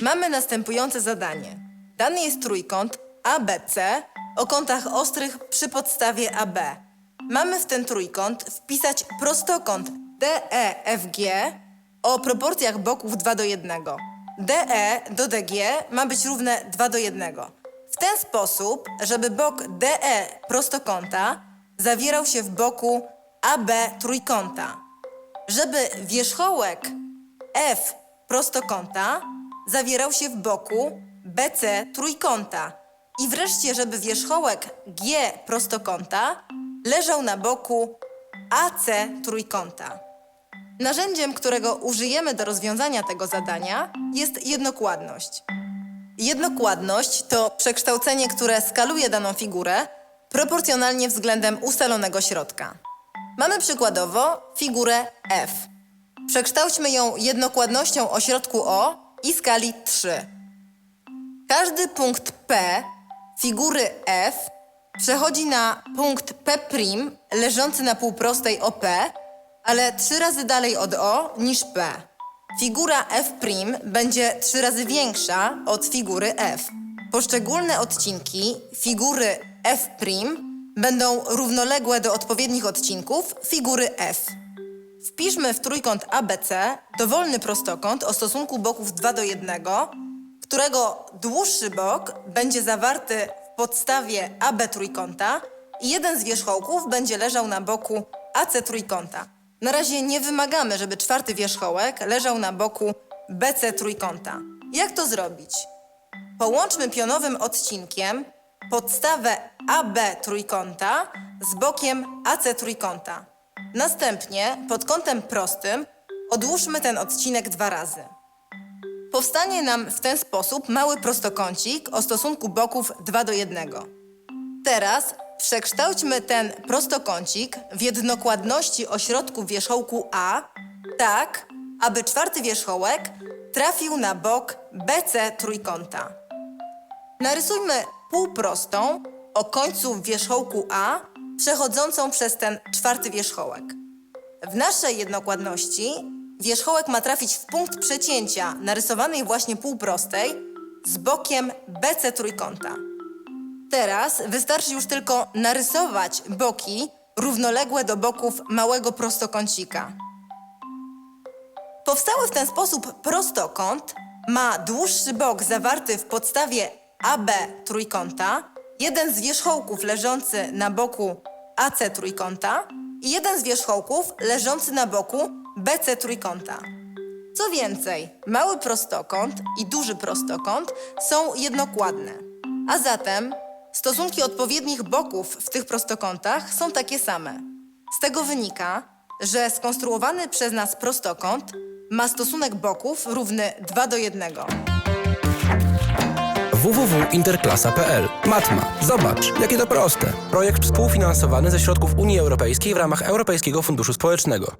Mamy następujące zadanie. Dany jest trójkąt ABC o kątach ostrych przy podstawie AB. Mamy w ten trójkąt wpisać prostokąt DEFG o proporcjach boków 2 do 1. DE do DG ma być równe 2 do 1. W ten sposób, żeby bok DE prostokąta zawierał się w boku AB trójkąta. Żeby wierzchołek F prostokąta zawierał się w boku BC trójkąta. I wreszcie, żeby wierzchołek G prostokąta leżał na boku AC trójkąta. Narzędziem, którego użyjemy do rozwiązania tego zadania jest jednokładność. Jednokładność to przekształcenie, które skaluje daną figurę proporcjonalnie względem ustalonego środka. Mamy przykładowo figurę F. Przekształćmy ', jednokładnością o środku O i skali 3. Każdy punkt P figury F przechodzi na punkt P' leżący na półprostej OP, ale trzy razy dalej od O niż P. Figura F' będzie trzy razy większa od figury F. Poszczególne odcinki figury F' będą równoległe do odpowiednich odcinków figury F. Wpiszmy w trójkąt ABC dowolny prostokąt o stosunku boków 2 do 1, którego dłuższy bok będzie zawarty w podstawie AB trójkąta i jeden z wierzchołków będzie leżał na boku AC trójkąta. Na razie nie wymagamy, żeby czwarty wierzchołek leżał na boku BC trójkąta. Jak to zrobić? Połączmy pionowym odcinkiem podstawę AB trójkąta z bokiem AC trójkąta. Następnie pod kątem prostym odłóżmy ten odcinek dwa razy. Powstanie nam w ten sposób mały prostokącik o stosunku boków 2 do 1. Teraz przekształćmy ten prostokącik w jednokładności o środku wierzchołku A tak, aby czwarty wierzchołek trafił na bok BC trójkąta. Narysujmy półprostą o końcu wierzchołku A przechodzącą przez ten czwarty wierzchołek. W naszej jednokładności wierzchołek ma trafić w punkt przecięcia narysowanej właśnie półprostej z bokiem BC trójkąta. Teraz wystarczy już tylko narysować boki równoległe do boków małego prostokącika. Powstały w ten sposób prostokąt ma dłuższy bok zawarty w podstawie AB trójkąta, jeden z wierzchołków leżący na boku AC trójkąta i jeden z wierzchołków leżący na boku BC trójkąta. Co więcej, mały prostokąt i duży prostokąt są jednokładne. A zatem stosunki odpowiednich boków w tych prostokątach są takie same. Z tego wynika, że skonstruowany przez nas prostokąt ma stosunek boków równy 2 do 1. www.interklasa.pl Matma. Zobacz, jakie to proste. Projekt współfinansowany ze środków Unii Europejskiej w ramach Europejskiego Funduszu Społecznego.